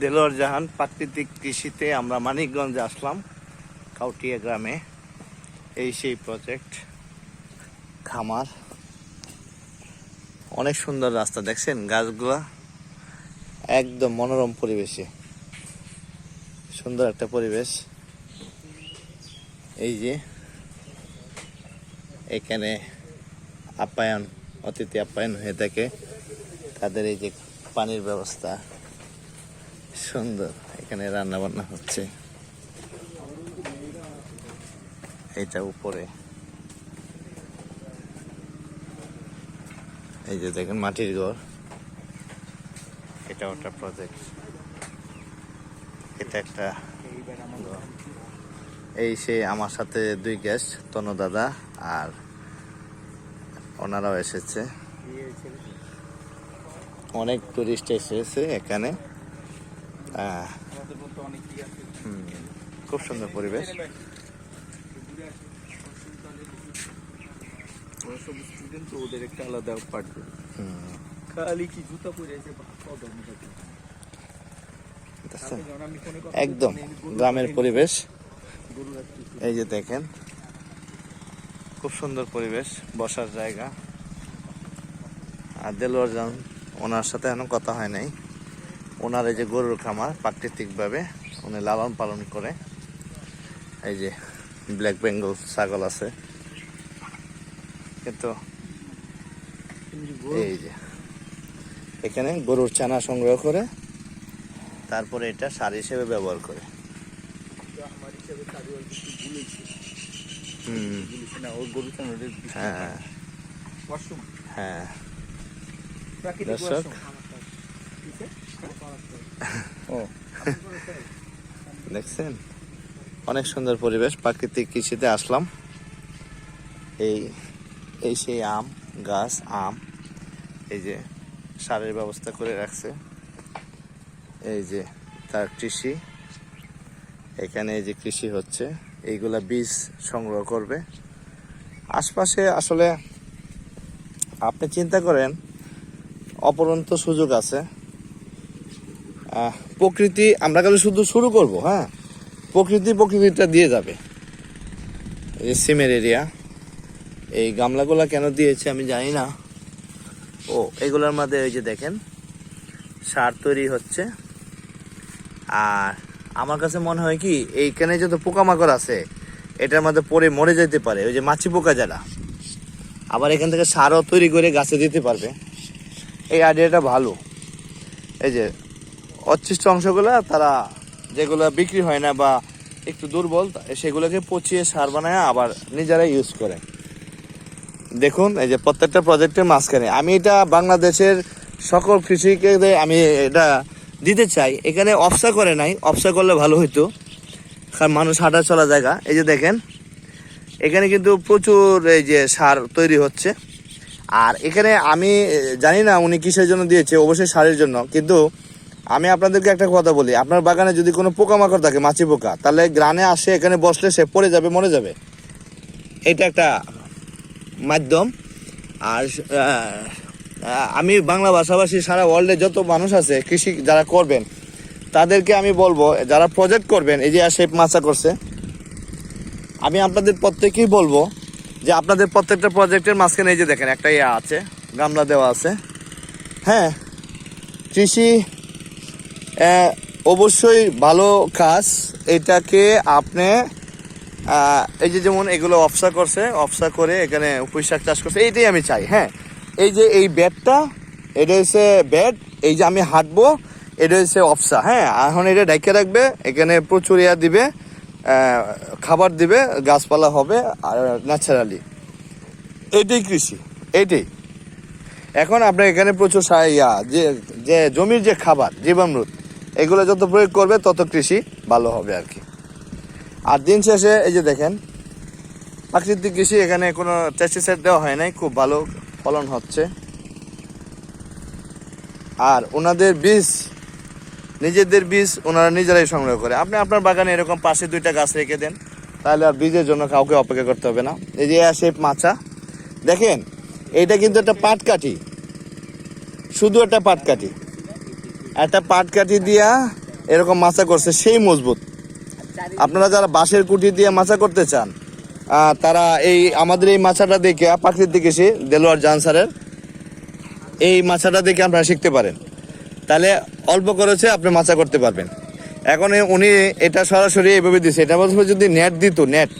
দেলোয়ার জাহান, প্রাকৃতিক কৃষিতে আমরা মানিকগঞ্জে আসলাম, কাউটিয়া গ্রামে। এই সেই প্রজেক্ট খামার। অনেক সুন্দর রাস্তা, দেখছেন? গাছগুলা একদম মনোরম পরিবেশে। সুন্দর একটা পরিবেশ। এই যে, এখানে আপ্যায়ন, অতিথি আপ্যায়ন হয়ে থাকে। তাদের এই যে পানির ব্যবস্থা। সুন্দর। এখানে রান্না বান্না হচ্ছে। এটা উপরে। এই যে দেখেন মাটির ঘর। এটা একটা প্রজেক্ট এটা একটা এই সে আমার সাথে দুই গেস্ট তনু দাদা আর ওনারাও এসেছে। অনেক টুরিস্ট এসেছে এখানে। খুব সুন্দর পরিবেশ। স্টুডেন্ট তো ওদের একটা আলাদা হুম, খালি কি জুতা পরে একদম গ্রামের পরিবেশ। এই যে দেখেন খুব সুন্দর পরিবেশ বসার জায়গা। আর দেলোয়ার যান ওনার সাথে এখনও কথা হয় নাই। ওনার এই যে গরুর খামার প্রাকৃতিকভাবে উনি লালন পালন করে। এই যে ব্ল্যাক বেঙ্গল ছাগল আছে। কিন্তু এই যে এখানে গরুর চানা সংগ্রহ করে তারপরে এটা সার হিসেবে ব্যবহার করে। হ্যাঁ। হ্যাঁ। দর্শক। ও। দেখছেন? অনেক সুন্দর পরিবেশ। প্রাকৃতিক কৃষিতে আসলাম। এই এই সেই আম, গাছ, আম, এই যে সারের ব্যবস্থা করে রাখছে। এই যে তার কৃষি। এখানে এই যে কৃষি হচ্ছে। এইগুলা বীজ সংগ্রহ করবে। আশপাশে আসলে আপনি চিন্তা করেন, অপরন্ত সুযোগ আছে। প্রকৃতি, আমরা কালে শুধু শুরু করব হ্যাঁ? প্রকৃতি প্রকৃতিটা দিয়ে যাবে। এই সিমের এরিয়া এই গামলাগুলা কেন দিয়েছে আমি জানি না। ও, এগুলোর মধ্যে ওই যে দেখেন, সার তৈরি হচ্ছে। আর আমার কাছে মনে হয় কি, এইখানে যত পোকামাকড় আছে, এটার মধ্যে পড়ে মরে যেতে পারে, ওই যে মাছি পোকা যারা। আবার এখান থেকে সারও তৈরি করে গাছে দিতে পারবে। এই আইডিয়াটা ভালো। এই যে অচ্ছিষ্ট অংশগুলো তারা যেগুলো বিক্রি হয় না বা একটু দুর্বল, সেগুলোকে পচিয়ে সার বানায় আবার নিজেরা ইউজ করে। দেখুন, এই যে প্রত্যেকটা প্রজেক্টের মাঝখানে। আমি এটা বাংলাদেশের সকল কৃষিকে আমি এটা দিতে চাই। এখানে অফসা করে নাই, অফসা করলে ভালো হতো কারণ মানুষ হাঁটা চলা জায়গা। এই যে দেখেন, এখানে কিন্তু প্রচুর এই যে সার তৈরি হচ্ছে। আর এখানে আমি জানি না উনি কিসের জন্য দিয়েছে, অবশ্যই সারের জন্য। কিন্তু আমি আপনাদেরকে একটা কথা বলি, আপনার বাগানে যদি কোনো পোকামাকড় থাকে, মাছি পোকা, তাহলে গ্রানে আসে, এখানে বসলে সে পড়ে যাবে, মরে যাবে। এটা একটা মাধ্যম। আর আমি বাংলা ভাষাভাষী সারা ওয়ার্ল্ডে যত মানুষ আছে, কৃষি যারা করবেন, তাদেরকে আমি বলব, যারা প্রজেক্ট করবেন, এই যে শেপ মাছা করছে, আমি আপনাদের প্রত্যেকেই বলব যে আপনাদের প্রত্যেকটা প্রজেক্টের মাঝখানে এই যে দেখেন, একটা ইয়ে আছে, গামলা দেওয়া আছে। হ্যাঁ কৃষি অবশ্যই ভালো কাজ। এটাকে আপনি এই যে যেমন এগুলো অফসা করছে, অফসা করে এখানে পুঁই শাক চাষ করছে, এইটাই আমি চাই হ্যাঁ। এই যে এই ব্যাটটা, এটা হচ্ছে ব্যাট, এই যে আমি হাঁটবো, এটা হচ্ছে অফসা হ্যাঁ। এখন এটা ডাইকে রাখবে, এখানে প্রচুর ইয়া দিবে খাবার দিবে, গাছপালা হবে, আর ন্যাচারালি। এইটাই কৃষি, এইটাই। এখন আপনার এখানে প্রচুর ইয়া, যে যে জমির যে খাবার জীবামৃত এগুলো যত প্রয়োগ করবে, তত কৃষি ভালো হবে আর কি। আর দিন শেষে এই যে দেখেন, প্রাকৃতিক কৃষি এখানে কোনো পেস্টিসাইড দেওয়া হয় নাই, খুব ভালো ফলন হচ্ছে। আর ওনাদের বীজ, নিজেদের বীজ ওনারা নিজেরাই সংগ্রহ করে। আপনি আপনার বাগানে এরকম পাশে দুইটা গাছ রেখে দেন, তাহলে আর বীজের জন্য কাউকে অপেক্ষা করতে হবে না। এই যে শেপ মাচা, দেখেন, এইটা কিন্তু একটা পাটকাঠি। শুধু একটা পাটকাঠি। একটা পাট পাটকাঠি দিয়া এরকম মাছা করছে, সেই মজবুত। আপনারা যারা বাঁশের কুটি দিয়ে মাছা করতে চান তারা এই আমাদের এই মাছাটা দেখে প্রাকৃতিক এসে দেলোয়ার জানসারের এই মাছাটা দেখে আপনারা শিখতে পারেন। তাহলে অল্প খরচে আপনি মাছা করতে পারবেন। এখন উনি এটা সরাসরি এইভাবে দিচ্ছে এটা বলছে যদি নেট দিত, নেট,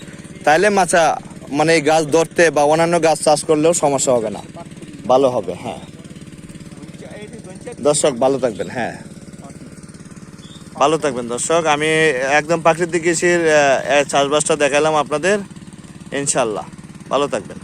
তাহলে মাছা মানে এই গাছ ধরতে বা অন্যান্য গাছ চাষ করলেও সমস্যা হবে না। ভালো হবে হ্যাঁ। দর্শক, ভালো থাকবেন হ্যাঁ। ভালো থাকবেন, দর্শক। আমি একদম প্রাকৃতিক কৃষির চাষবাসটা দেখালাম আপনাদের। ইনশাল্লাহ। ভালো থাকবেন।